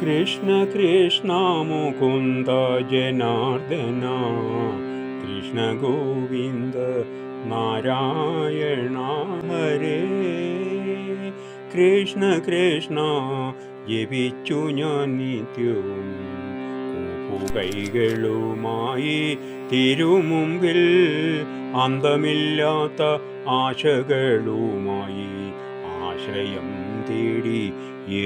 കൃഷ്ണ കൃഷ്ണ മുകുന്ദ ജനാർദ്ദന. കൃഷ്ണ ഗോവിന്ദ നാരായണ ഹരേ. കൃഷ്ണ കൃഷ്ണ ജപിച്ചു ഞാൻ നിത്യവും കൈകളുമായി തിരുമുമ്പിൽ അന്തമില്ലാത്ത ആശകളുമായി ആശ്രയം തേടി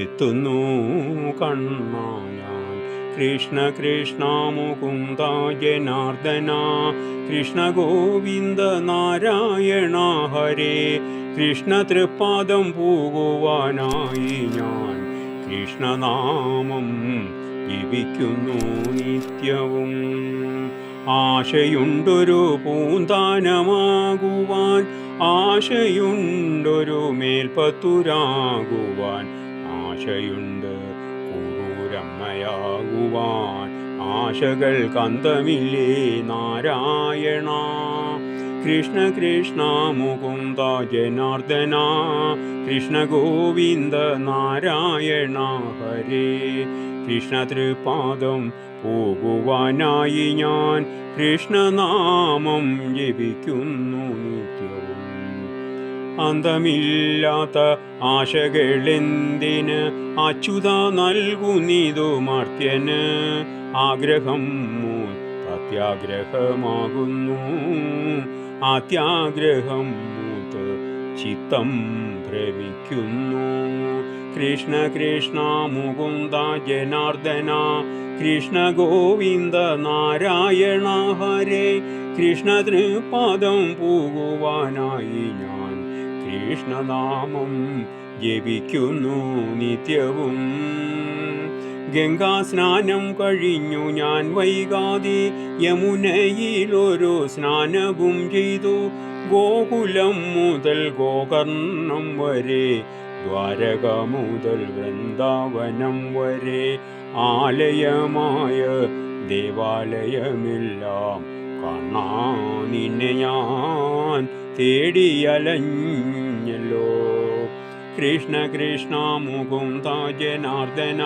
എത്തുന്നു കണ്ണ ഞാൻ. കൃഷ്ണ കൃഷ്ണ മുകുന്ദ ജനാർദ്ദന. കൃഷ്ണ ഗോവിന്ദ നാരായണ ഹരേ. കൃഷ്ണ തൃപ്പാദം പോകുവാനായി ഞാൻ. കൃഷ്ണനാമം ജപിക്കുന്നു നിത്യവും. ആശയുണ്ടൊരു പൂന്താനമാകുവാൻ ആശയുണ്ടൊരു മേൽപ്പത്തുരാകുവാൻ. ആശയുണ്ട് കുറൂരമ്മയാകുവാൻ ആശകൾ കന്തമില്ലേ നാരായണ. കൃഷ്ണ കൃഷ്ണ മുകുന്ദ ജനാർദ്ദന. കൃഷ്ണ ഗോവിന്ദ നാരായണ ഹരേ. കൃഷ്ണ തൃപാദം പോകുവാനായി ഞാൻ. കൃഷ്ണനാമം ജപിക്കുന്നു നിത്യവും അന്തമില്ലാത്ത ആശകളെന്തിന് അച്യുത നൽകുന്നിതു മർത്യന്? ആഗ്രഹം അത്യാഗ്രഹമാകുന്നു ആത്യാഗ്രഹം മൂത്ത് ചിത്തം ഭ്രമിക്കുന്നു. കൃഷ്ണ കൃഷ്ണ മുകുന്ദ ജനാർദ്ദന കൃഷ്ണ ഗോവിന്ദ നാരായണ ഹരേ. കൃഷ്ണ തൃപാദം പോകുവാനായി ഞാൻ കൃഷ്ണനാമം ജപിക്കുന്നു നിത്യവും. ഗംഗാസ്നാനം കഴിഞ്ഞു ഞാൻ വൈകാതെ യമുനയിലൊരു സ്നാനവും ചെയ്തു. ഗോകുലം മുതൽ ഗോകർണം വരെ ദ്വാരക മുതൽ വൃന്ദാവനം വരെ ആലയമായ ദേവാലയമെല്ലാം കാണാൻ നിന്നെ ഞാൻ തേടിയലഞ്ഞല്ലോ കൃഷ്ണ കൃഷ്ണ മുകുന്ദ ജനാർദ്ദന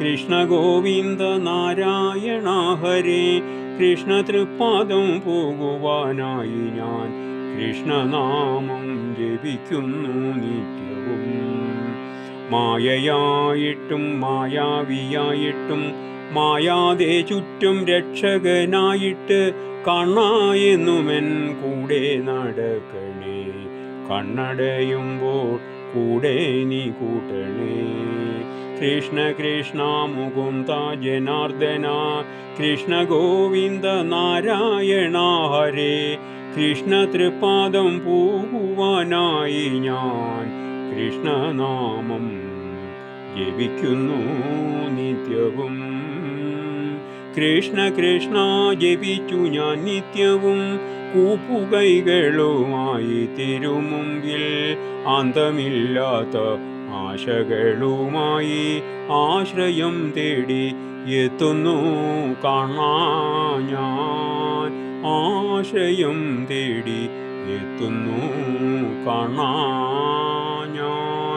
കൃഷ്ണ ഗോവിന്ദ നാരായണ ഹരേ. കൃഷ്ണ തൃപ്പാദം പോകുവാനായി ഞാൻ കൃഷ്ണനാമം ജപിക്കുന്നു നിത്യവും. മായയായിട്ടും മായാവിയായിട്ടും മായാതെ ചുറ്റും രക്ഷകനായിട്ട് കണ്ണായെന്നുമെൻ കൂടെ നടക്കണേ. കണ്ണടയുമ്പോൾ കൂടെ നീ കൂട്ടണേ. കൃഷ്ണ കൃഷ്ണ മുകുന്ദ ജനാർദ്ദന കൃഷ്ണ ഗോവിന്ദ നാരായണ ഹരേ. കൃഷ്ണ തൃപാദം പോകുവാനായി ഞാൻ കൃഷ്ണനാമം ജപിക്കുന്നു നിത്യവും. കൃഷ്ണ കൃഷ്ണ ജപിച്ചു ഞാൻ നിത്യവും. കൂപ്പുകൈകളുമായി തിരുമുമ്പിൽ അന്തമില്ലാത്ത ആശകളുമായി ആശ്രയം തേടി എത്തുന്നു കാണാ ഞാൻ. ആശ്രയം തേടി എത്തുന്നു കാണാ ഞാൻ.